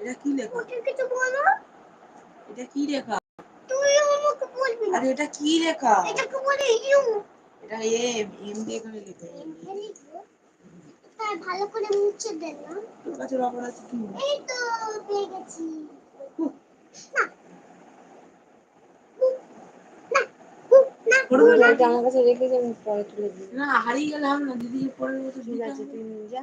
এটা কি লেখা? কিছু বলো। এটা কি লেখা? তুই আমাকে বলবি আরে এটা কি লেখা? এটাকে বলে ইউ। এটা এম এম দিয়ে। লেখা। তাই ভালো করে মুছে দে না। তোর কাছে রবার আছে কি? এই তো পেয়ে গেছি। না। এটা আমার কাছে রেখে পরে তুলে দিই না হারিয়ে গেলে হবে না। দিদি পরে তো ঠিক আছে তুই নিয়ে যা।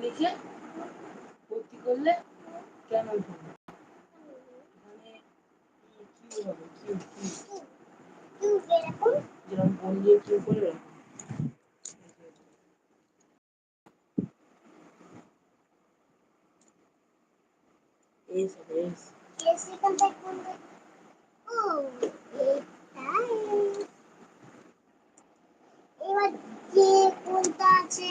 লিখে ভর্তি করলে কেমন মানে কিউ হবে? কিউ কিউ যেরকম বল দিয়ে কিউ করে oh, এবার যে কোনটা আছে?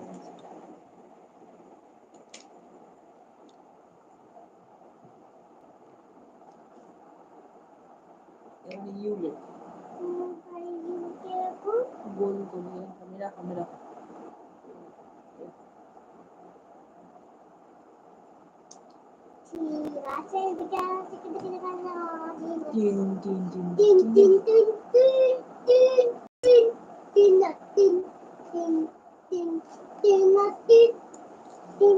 এখানে ইউ লেখ আর ইউ কীরকম গোল গোল ক্যামেরা ক্যামেরা ঠিক আছে এদিকে আছে কিন্তু কিন্তু কাজ তিন তিন তিন তিন তিন তিন তিন তিন তিন তিন না তিন তিন তিন তিন না তিন তিন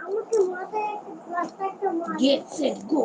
আমাকে মাথায় একটা রাস্তা একটা মার গেট সেট গো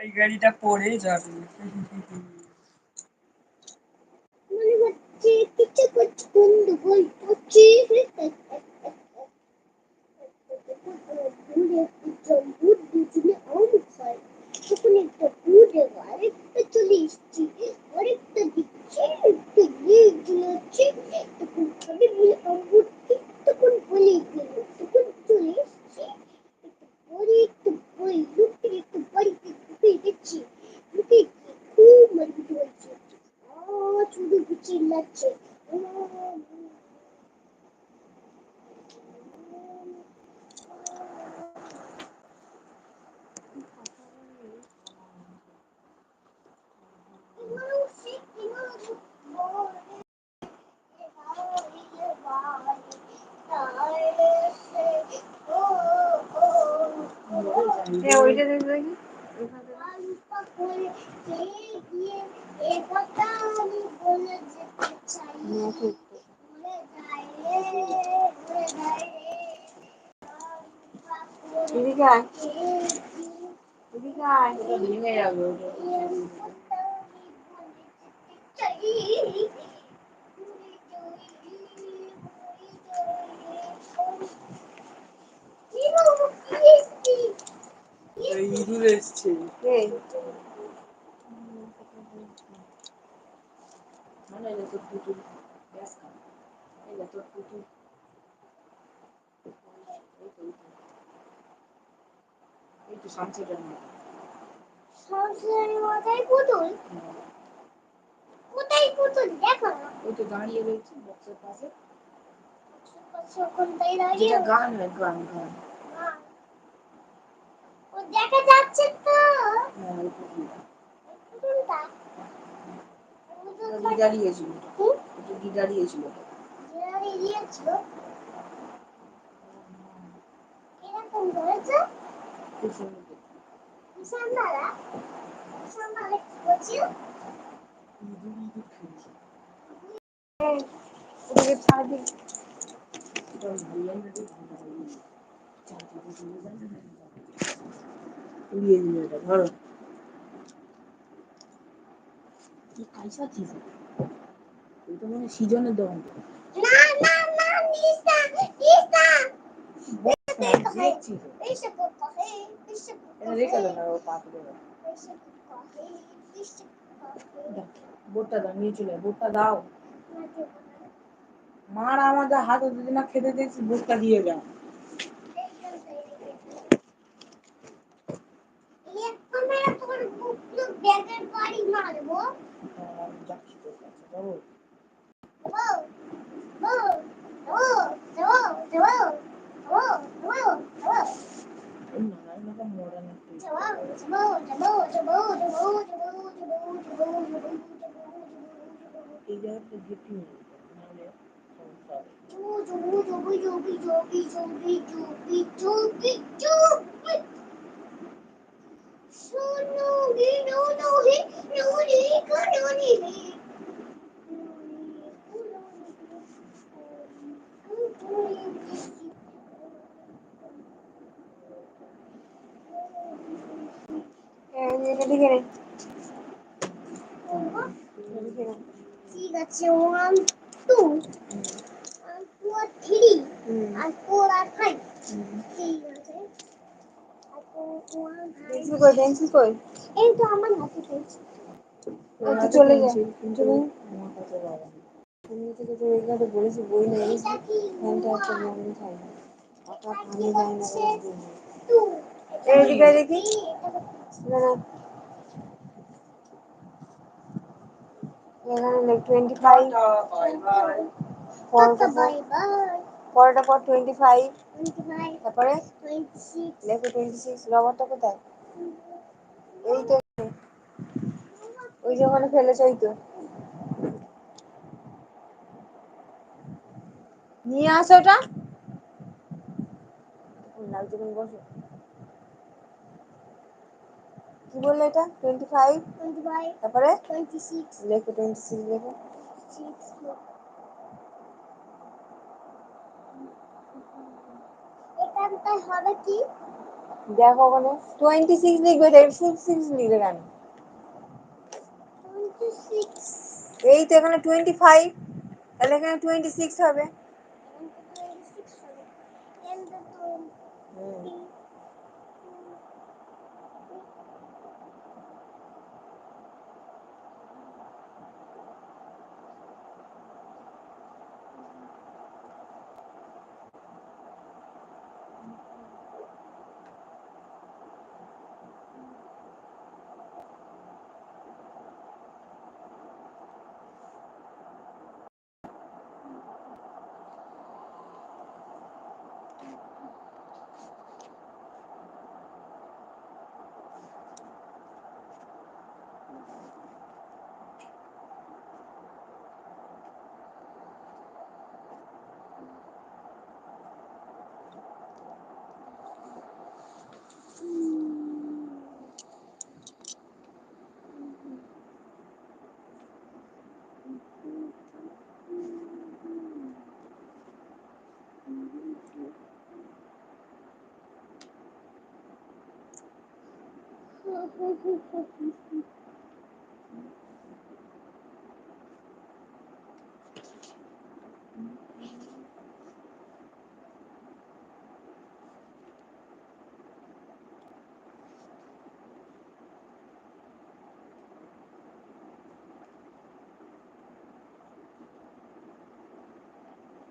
এই গাড়িটা পড়ে যাবে। কিছু লাগছে ওইটা দেখবে কি এবার আমি বলে এদিকে আয়। এদিকে আয় ভেঙে যাবে ইঁদুর এসছে মানে अभ्यास करा એટલે તો તૂટી એ તો સંસદમાં સંસદમાં কোথায় পুতুল কোথায় পুতুল দেখো ওই তো দাঁড়িয়ে রয়েছে বক্সের পাশে বক্সের পাশে কোনটাই দাঁড়িয়ে গান গান গান ও দেখা যাচ্ছে তো হ্যাঁ পুতুলটা গিটারিয়েছিল একটু গিটারিয়েছিল এরকম করেছে খুব সুন্দর সামনারা সামনারে কি করছি ইঁদুর ইঁদুর খেলছে ওটাকে ছাড় দিই এটা ভালো না রে ভালো না চারদিকে চলে যায় না উড়িয়ে দিল এটা, ধরো। কি খাইছা কি তুই তো মনে সিজনে দেওয়া না না না নিসা নিসা আমাদের হাতে যদি না খেতে দিয়েছি বোটটা দিয়ে দাও। মারবো? এই জায়গাটা যেটি নাহলে সমস্যা হবে এটা নে এটা লিখে নে ঠিক আছে ওয়ান টু ফোর থ্রি আর ফোর আর ফাইভ ঠিক আছে পেন্সিল কই পেন্সিল কই এই তো আমার হাতে চলে যা কিন্তু আমার কাছে বাবা এমনি থেকে তো এখানে বলেছি বই নিয়ে এসে এটা কি? ফ্যানটা একটা বন্ধ থাকে টাকা পানি যায় না বলে দিই না। টু এদিকে দেখি না না। এখানে টোয়েন্টি ফাইভ কত বাই বাই পরেরটা পর টোয়েন্টি ফাইভ তারপরে? লেখো টোয়েন্টি সিক্স রবারটা কোথায়? এই তো ওই যে ওখানে ফেলেছে ওই তো। নিয়ে আসো ওটা। লাগছে বসো। কি বললে এটা? টোয়েন্টি ফাইভ টোয়েন্টি ফাইভ তারপরে টোয়েন্টি সিক্স লেখো। টোয়েন্টি সিক্স লেখো সিক্স এখানটায় হবে কি? দেখো ওখানে। টোয়েন্টি সিক্স লিখবে সিক্স সিক্স লিখবে কেন? এই তো এখানে টোয়েন্টি ফাইভ তাহলে এখানে টোয়েন্টি সিক্স হবে।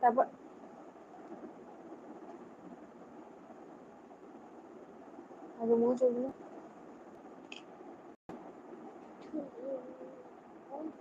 তারপর আগে মুখ dulu.